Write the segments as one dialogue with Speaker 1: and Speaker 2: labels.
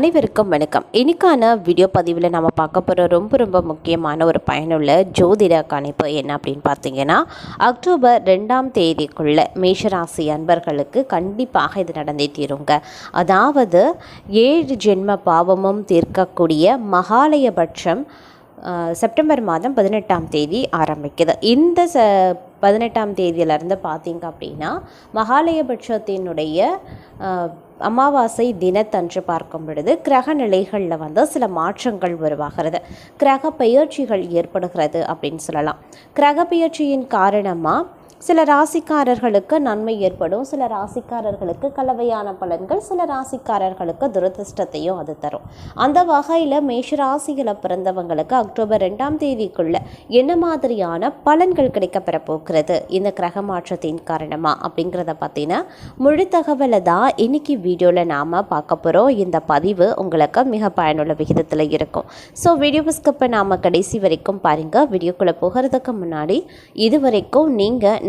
Speaker 1: அனைவருக்கும் வணக்கம். இன்றைக்கான வீடியோ பதிவில் நம்ம பார்க்க போகிற ரொம்ப ரொம்ப முக்கியமான ஒரு பயனுள்ள ஜோதிட கணிப்பு என்ன அப்படின்னு பார்த்தீங்கன்னா அக்டோபர் ரெண்டாம் தேதிக்குள்ள மேஷராசி அன்பர்களுக்கு கண்டிப்பாக இது நடந்தே தீருங்க. அதாவது ஏழு ஜென்ம பாவமும் தீர்க்கக்கூடிய மகாலயபட்சம் செப்டம்பர் மாதம் பதினெட்டாம் தேதி ஆரம்பிக்குது. இந்த ச பதினெட்டாம் தேதியிலேருந்து பார்த்தீங்க அப்படின்னா மகாலயபட்சத்தினுடைய அமாவாசை தினத்தன்று பார்க்கும் பொழுது கிரக நிலைகளில் வந்து சில மாற்றங்கள் உருவாகிறது. கிரக பெயர்ச்சிகள் ஏற்படுகிறது அப்படின்னு சொல்லலாம். கிரக பெயர்ச்சியின் காரணமாக சில ராசிக்காரர்களுக்கு நன்மை ஏற்படும் சில ராசிக்காரர்களுக்கு கலவையான பலன்கள் சில ராசிக்காரர்களுக்கு துரதிர்ஷ்டத்தையும் அது தரும். அந்த வகையில் மேஷ பிறந்தவங்களுக்கு அக்டோபர் ரெண்டாம் தேதிக்குள்ள என்ன மாதிரியான பலன்கள் கிடைக்கப்பெற போகிறது இந்த கிரக மாற்றத்தின் காரணமாக அப்படிங்கிறத பார்த்தீங்கன்னா முழு தகவலை தான் இன்னைக்கு வீடியோவில் நாம் பார்க்க போகிறோம் இந்த பதிவு உங்களுக்கு மிக பயனுள்ள விகிதத்தில் இருக்கும். ஸோ வீடியோ ஸ்கிப்பை நாம் கடைசி வரைக்கும் பாருங்கள் வீடியோக்குள்ளே போகிறதுக்கு முன்னாடி இது வரைக்கும் நீங்கள்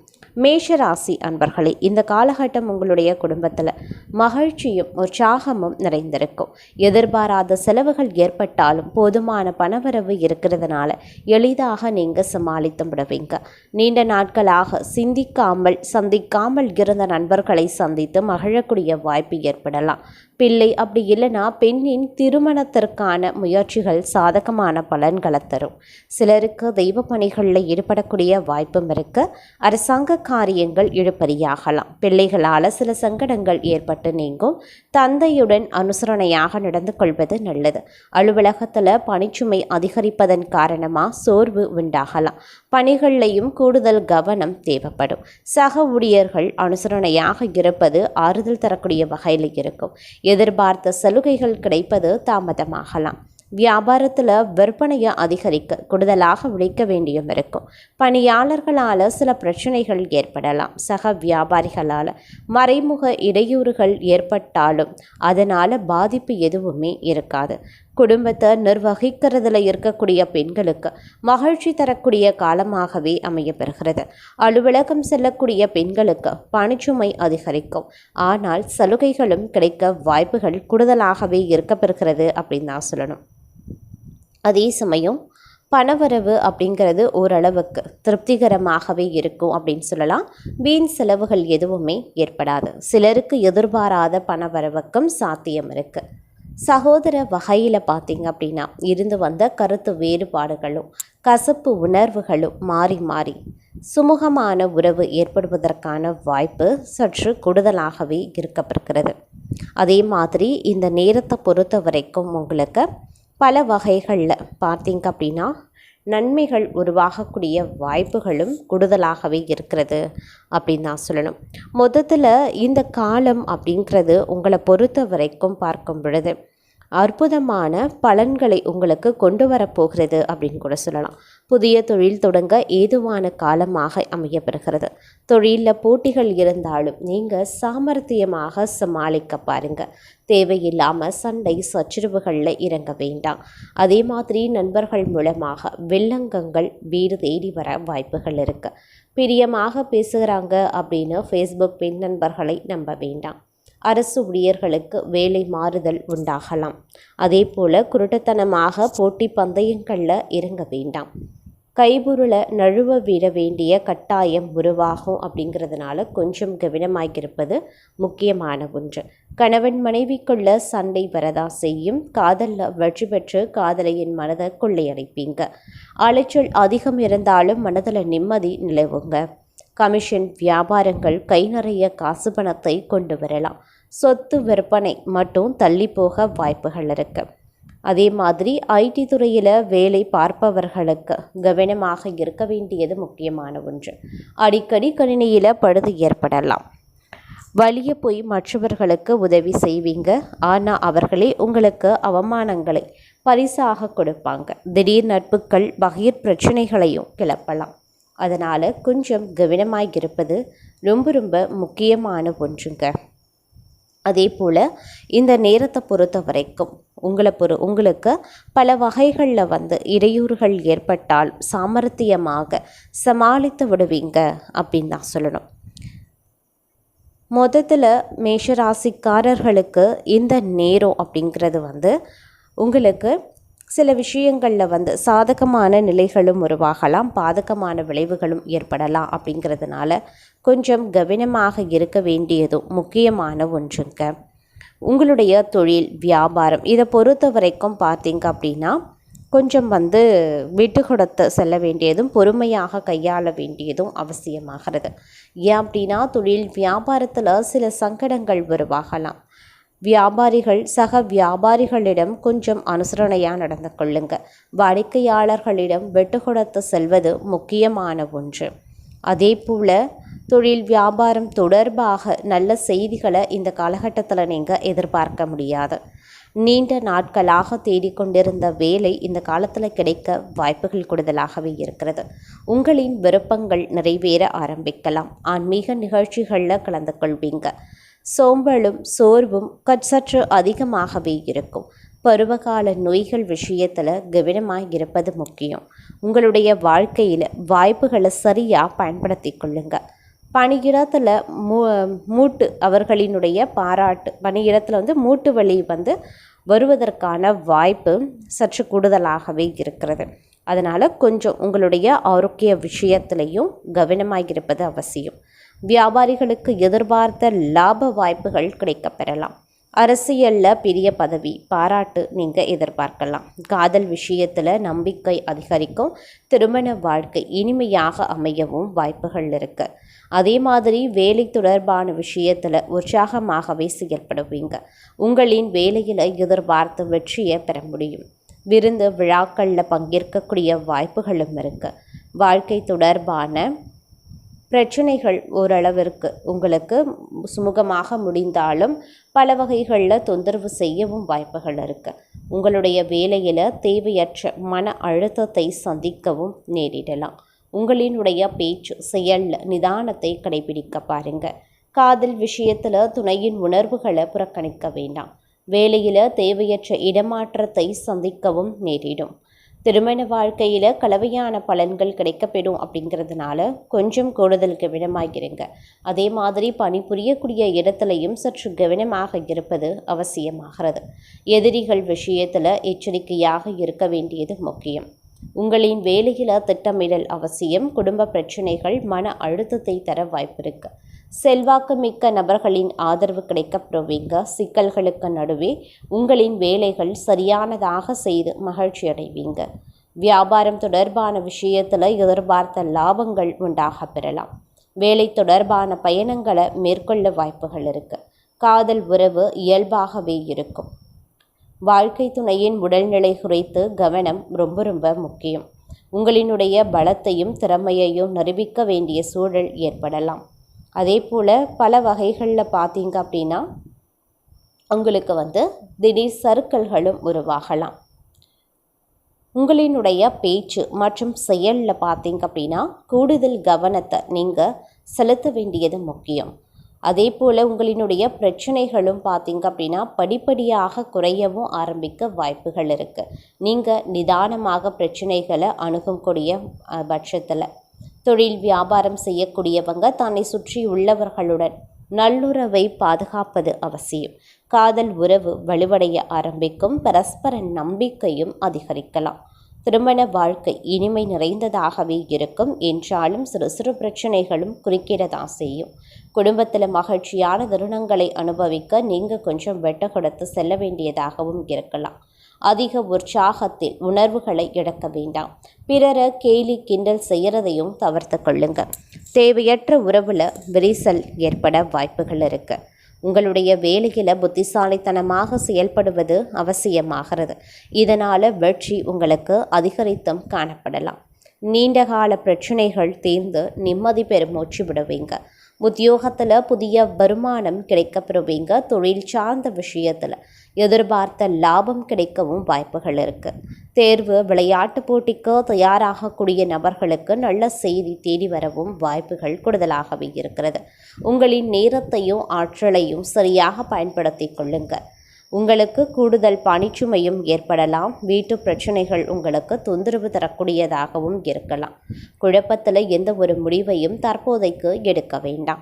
Speaker 1: மேஷ ராசி அன்பர்களே இந்த காலகட்டம் உங்களுடைய குடும்பத்தில் மகிழ்ச்சியும் உற்சாகமும் நிறைந்திருக்கும். எதிர்பாராத செலவுகள் ஏற்பட்டாலும் போதுமான பணவரவு இருக்கிறதுனால எளிதாக நீங்கள் சமாளித்து விடுவீங்க. நீண்ட நாட்களாக சிந்திக்காமல் சந்திக்காமல் இருந்த நண்பர்களை சந்தித்து மகிழக்கூடிய வாய்ப்பு ஏற்படலாம். பிள்ளை அப்படி இல்லைன்னா பெண்ணின் திருமணத்திற்கான முயற்சிகள் சாதகமான பலன்களை தரும். சிலருக்கு தெய்வ பணிகளில் ஈடுபடக்கூடிய வாய்ப்பும் இருக்கு. அரசாங்க காரியங்கள் இழுபறியாகலாம். பிள்ளைகளால் சில சங்கடங்கள் ஏற்பட்டு நீங்கும். தந்தையுடன் அனுசரணையாக நடந்து கொள்வது நல்லது. அலுவலகத்தில் பணிச்சுமை அதிகரிப்பதன் காரணமாக சோர்வு உண்டாகலாம். பணிகள்லையும் கூடுதல் கவனம் தேவைப்படும். சக ஊழியர்கள் அனுசரணையாக இருப்பது ஆறுதல் தரக்கூடிய வகையில் இருக்கும். எதிர்பார்த்த சலுகைகள் கிடைப்பது தாமதமாகலாம். வியாபாரத்தில் விற்பனையை அதிகரிக்க கூடுதலாக உழைக்க வேண்டியும் இருக்கும். பணியாளர்களால் சில பிரச்சனைகள் ஏற்படலாம். சக வியாபாரிகளால் மறைமுக இடையூறுகள் ஏற்பட்டாலும் அதனால் பாதிப்பு எதுவுமே இருக்காது. குடும்பத்தை நிர்வகிக்கிறதுல இருக்கக்கூடிய பெண்களுக்கு மகிழ்ச்சி தரக்கூடிய காலமாகவே அமையப்பெறுகிறது. அலுவலகம் செல்லக்கூடிய பெண்களுக்கு பணிச்சுமை அதிகரிக்கும். ஆனால் சலுகைகளும் கிடைக்க வாய்ப்புகள் கூடுதலாகவே இருக்கப்பெறுகிறது அப்படின்னு தான் சொல்லணும். அதே சமயம் பணவரவு அப்படிங்கிறது ஓரளவுக்கு திருப்திகரமாகவே இருக்கும் அப்படின்னு சொல்லலாம். வீண் செலவுகள் எதுவுமே ஏற்படாது. சிலருக்கு எதிர்பாராத பணவரவுக்கும் சாத்தியம் இருக்குது சகோதர வகையில் பார்த்தீங்க அப்படின்னா இருந்து வந்த கருத்து வேறுபாடுகளும் கசப்பு உணர்வுகளும் மாறி மாறி சுமூகமான உறவு ஏற்படுவதற்கான வாய்ப்பு சற்று கூடுதலாகவே இருக்கப்படுகிறது அதே மாதிரி இந்த நேரத்தை பொறுத்த வரைக்கும் உங்களுக்கு பல வகைகளில் பார்த்தீங்க அப்படின்னா நன்மைகள் உருவாகக்கூடிய வாய்ப்புகளும் கூடுதலாகவே இருக்கிறது அப்படின்னு தான் சொல்லணும். மொத்தத்தில் இந்த காலம் அப்படிங்கிறது உங்களை பொறுத்த வரைக்கும் பார்க்கும் பொழுது அற்புதமான பலன்களை உங்களுக்கு கொண்டு வரப்போகிறது அப்படின்னு கூட சொல்லலாம். புதிய தொழில் தொடங்க ஏதுவான காலமாக அமையப்பெறுகிறது. தொழிலில் போட்டிகள் இருந்தாலும் நீங்கள் சாமர்த்தியமாக சமாளிக்க பாருங்கள் தேவையில்லாமல் சண்டை சச்சரவுகளில் இறங்க வேண்டாம். அதே மாதிரி நண்பர்கள் மூலமாக வெள்ளங்கங்கள் வீடு தேடி வர வாய்ப்புகள் இருக்குது பிரியமாக பேசுகிறாங்க அப்படின்னு ஃபேஸ்புக் பெண் நண்பர்களை நம்ப வேண்டாம். அரசு ஊழியர்களுக்கு வேலை மாறுதல் உண்டாகலாம். அதே போல் குருட்டுத்தனமாக போட்டி பந்தயங்களில் இறங்க வேண்டாம். கைபொருளை நழுவ விட வேண்டிய கட்டாயம் உருவாகும் அப்படிங்கிறதுனால கொஞ்சம் கவனமாயிருப்பது முக்கியமான ஒன்று. கணவன் மனைவிக்குள்ள சண்டை வரதா செய்யும். காதலில் வெற்றி பெற்று காதலையின் மனதை கொள்ளையடைப்பீங்க. அலைச்சல் அதிகம் இருந்தாலும் மனதில் நிம்மதி நிலவுங்க. கமிஷன் வியாபாரங்கள் கை நிறைய காசு பணத்தை கொண்டு வரலாம். சொத்து விற்பனை மட்டும் தள்ளி போக வாய்ப்புகள் இருக்கு. அதே மாதிரி ஐடி துறையில் வேலை பார்ப்பவர்களுக்கு கவனமாக இருக்க வேண்டியது முக்கியமான ஒன்று. அடிக்கடி கணினியில் பழுது ஏற்படலாம். வழியே போய் மற்றவர்களுக்கு உதவி செய்வீங்க. ஆனால் அவர்களே உங்களுக்கு அவமானங்களை பரிசாக கொடுப்பாங்க. திடீர் நட்புகள் பகிர் பிரச்சனைகளையும் கிளப்பலாம். அதனால் கொஞ்சம் கவனமாக இருப்பது ரொம்ப ரொம்ப முக்கியமான ஒன்றுங்க. அதே போல் இந்த நேரத்தை பொறுத்த வரைக்கும் உங்களை பொறு உங்களுக்கு பல வகைகளில் வந்து இடையூறுகள் ஏற்பட்டால் சாமர்த்தியமாக சமாளித்து விடுவீங்க அப்படின்னு தான் சொல்லணும். மொத்தத்தில் மேஷராசிக்காரர்களுக்கு இந்த நேரம் அப்படிங்கிறது வந்து உங்களுக்கு சில விஷயங்களில் வந்து சாதகமான நிலைகளும் உருவாகலாம் பாதகமான விளைவுகளும் ஏற்படலாம் அப்படிங்கிறதுனால கொஞ்சம் கவனமாக இருக்க வேண்டியதும் முக்கியமான ஒன்றுங்க. உங்களுடைய தொழில் வியாபாரம் இதை பொறுத்த வரைக்கும் பார்த்தீங்க அப்படின்னா கொஞ்சம் வந்து விட்டு கொடுத்து செல்ல வேண்டியதும் பொறுமையாக கையாள வேண்டியதும் அவசியமாகிறது. ஏன் அப்படின்னா தொழில் வியாபாரத்தில் சில சங்கடங்கள் உருவாகலாம். வியாபாரிகள் சக வியாபாரிகளிடம் கொஞ்சம் அனுசரணையாக நடந்து கொள்ளுங்க. வாடிக்கையாளர்களிடம் வெட்டு கொடுத்து செல்வது முக்கியமான ஒன்று. அதே போல் தொழில் வியாபாரம் தொடர்பாக நல்ல செய்திகளை இந்த காலகட்டத்தில் நீங்கள் எதிர்பார்க்க முடியாது. நீண்ட நாட்களாக தேடிக்கொண்டிருந்த வேலை இந்த காலத்தில் கிடைக்க வாய்ப்புகள் கூடுதலாகவே இருக்கிறது. உங்களின் விருப்பங்கள் நிறைவேற ஆரம்பிக்கலாம். ஆன்மீக நிகழ்ச்சிகளில் கலந்து கொள்வீங்க. சோம்பலும் சோர்வும் சற்று அதிகமாகவே இருக்கும். பருவகால நோய்கள் விஷயத்தில் கவனமாக இருப்பது முக்கியம். உங்களுடைய வாழ்க்கையில் வாய்ப்புகளை சரியாக பயன்படுத்தி கொள்ளுங்கள் பணியிடத்தில் மூ மூட்டு அவர்களினுடைய பாராட்டு பணியிடத்தில் வந்து மூட்டு வலி வந்து வருவதற்கான வாய்ப்பு சற்று கூடுதலாகவே இருக்கிறது. அதனால் கொஞ்சம் உங்களுடைய ஆரோக்கிய விஷயத்திலையும் கவனமாக இருப்பது அவசியம். வியாபாரிகளுக்கு எதிர்பார்த்த லாப வாய்ப்புகள் கிடைக்கப்பெறலாம் அரசியலில் பெரிய பதவி பாராட்டு நீங்கள் எதிர்பார்க்கலாம். காதல் விஷயத்தில் நம்பிக்கை அதிகரிக்கும். திருமண வாழ்க்கை இனிமையாக அமையவும் வாய்ப்புகள் இருக்குது அதே மாதிரி வேலை தொடர்பான விஷயத்தில் உற்சாகமாகவே செயல்படுவீங்க. உங்களின் வேலையில் எதிர்பார்த்த வெற்றியை பெற முடியும். விருந்து விழாக்களில் பங்கேற்கக்கூடிய வாய்ப்புகளும் இருக்குது வாழ்க்கை தொடர்பான பிரச்சனைகள் ஓரளவிற்கு உங்களுக்கு சுமூகமாக முடிந்தாலும் பல வகைகளில் தொந்தரவு செய்யவும் வாய்ப்புகள் இருக்குது உங்களுடைய வேலையில் தேவையற்ற மன அழுத்தத்தை சந்திக்கவும் நேரிடலாம். உங்களினுடைய பேச்சு செயலில் நிதானத்தை கடைபிடிக்க பாருங்கள் காதல் விஷயத்தில் துணையின் உணர்வுகளை புறக்கணிக்க வேண்டாம். வேலையில் தேவையற்ற இடமாற்றத்தை சந்திக்கவும் நேரிடும். திருமண வாழ்க்கையில் கலவையான பலன்கள் கிடைக்கப்பெறும் அப்படிங்கிறதுனால கொஞ்சம் கூடுதல் கவனமாக அதே மாதிரி பணிபுரியக்கூடிய இடத்துலையும் சற்று கவனமாக இருப்பது அவசியமாகிறது. எதிரிகள் விஷயத்தில் எச்சரிக்கையாக இருக்க வேண்டியது முக்கியம். உங்களின் வேலையில் திட்டமிடல் அவசியம் குடும்ப பிரச்சனைகள் மன அழுத்தத்தை தர வாய்ப்பிருக்கு செல்வாக்கு மிக்க நபர்களின் ஆதரவு கிடைக்கப்பெறுவீங்க. சிக்கல்களுக்கு நடுவே உங்களின் வேலைகள் சரியானதாக செய்து மகிழ்ச்சி அடைவீங்க. வியாபாரம் தொடர்பான விஷயத்தில் எதிர்பார்த்த லாபங்கள் உண்டாக பெறலாம். வேலை தொடர்பான பயணங்களை மேற்கொள்ள வாய்ப்புகள் இருக்குது காதல் உறவு இயல்பாகவே இருக்கும். வாழ்க்கை துணையின் உடல்நிலை குறித்து கவனம் ரொம்ப ரொம்ப முக்கியம். உங்களினுடைய பலத்தையும் திறமையையும் நிரூபிக்க வேண்டிய சூழல் ஏற்படலாம். அதே போல் பல வகைகளில் பார்த்தீங்க அப்படின்னா உங்களுக்கு வந்து திடீர் சருக்கல்களும் உருவாகலாம். உங்களினுடைய பேச்சு மற்றும் செயலில் பார்த்தீங்க அப்படின்னா கூடுதல் கவனத்தை நீங்கள் செலுத்த வேண்டியது முக்கியம். அதே போல் உங்களினுடைய பிரச்சனைகளும் பார்த்திங்க அப்படின்னா படிப்படியாக குறையவும் ஆரம்பிக்க வாய்ப்புகள் இருக்குது நீங்கள் நிதானமாக பிரச்சனைகளை அணுகக்கூடிய பட்சத்தில். தொழில் வியாபாரம் செய்யக்கூடியவங்க தன்னை சுற்றி உள்ளவர்களுடன் நல்லுறவை பாதுகாப்பது அவசியம். காதல் உறவு வலுவடைய ஆரம்பிக்கும் பரஸ்பர நம்பிக்கையும் அதிகரிக்கலாம். திருமண வாழ்க்கை இனிமை நிறைந்ததாகவே இருக்கும். என்றாலும் சிறு சிறு பிரச்சனைகளும் குறுக்கிடதான் செய்யும். குடும்பத்தில் மகிழ்ச்சியான தருணங்களை அனுபவிக்க நீங்கள் கொஞ்சம் வெட்ட கொடுத்து செல்ல வேண்டியதாகவும் இருக்கலாம். அதிக உற்சாகத்தில் உணர்வுகளை இழக்க வேண்டாம். பிறரை கேலி கிண்டல் செய்கிறதையும் தவிர்த்து கொள்ளுங்க தேவையற்ற உறவில் விரிசல் ஏற்பட வாய்ப்புகள் இருக்குது உங்களுடைய வேலையில் புத்திசாலித்தனமாக செயல்படுவது அவசியமாகிறது. இதனால் வெற்றி உங்களுக்கு அதிகரித்தும் காணப்படலாம். நீண்டகால பிரச்சனைகள் தீர்ந்து நிம்மதி பெறும் மூச்சு விடுவீங்க. உத்தியோகத்தில் புதிய வருமானம் கிடைக்கப்பெறுவீங்க. தொழில் சார்ந்த விஷயத்தில் எதிர்பார்த்த லாபம் கிடைக்கவும் வாய்ப்புகள் இருக்குது தேர்வு விளையாட்டு போட்டிக்கு தயாராகக்கூடிய நபர்களுக்கு நல்ல செய்தி தேடி வரவும் வாய்ப்புகள் கூடுதலாகவே இருக்கிறது. உங்களின் நேரத்தையும் ஆற்றலையும் சரியாக பயன்படுத்திக் கொள்ளுங்கள் உங்களுக்கு கூடுதல் பணிச்சுமையும் ஏற்படலாம். வீட்டு பிரச்சனைகள் உங்களுக்கு தொந்தரவு தரக்கூடியதாகவும் இருக்கலாம். குழப்பத்தில் எந்த ஒரு முடிவையும் தற்போதைக்கு எடுக்க வேண்டாம்.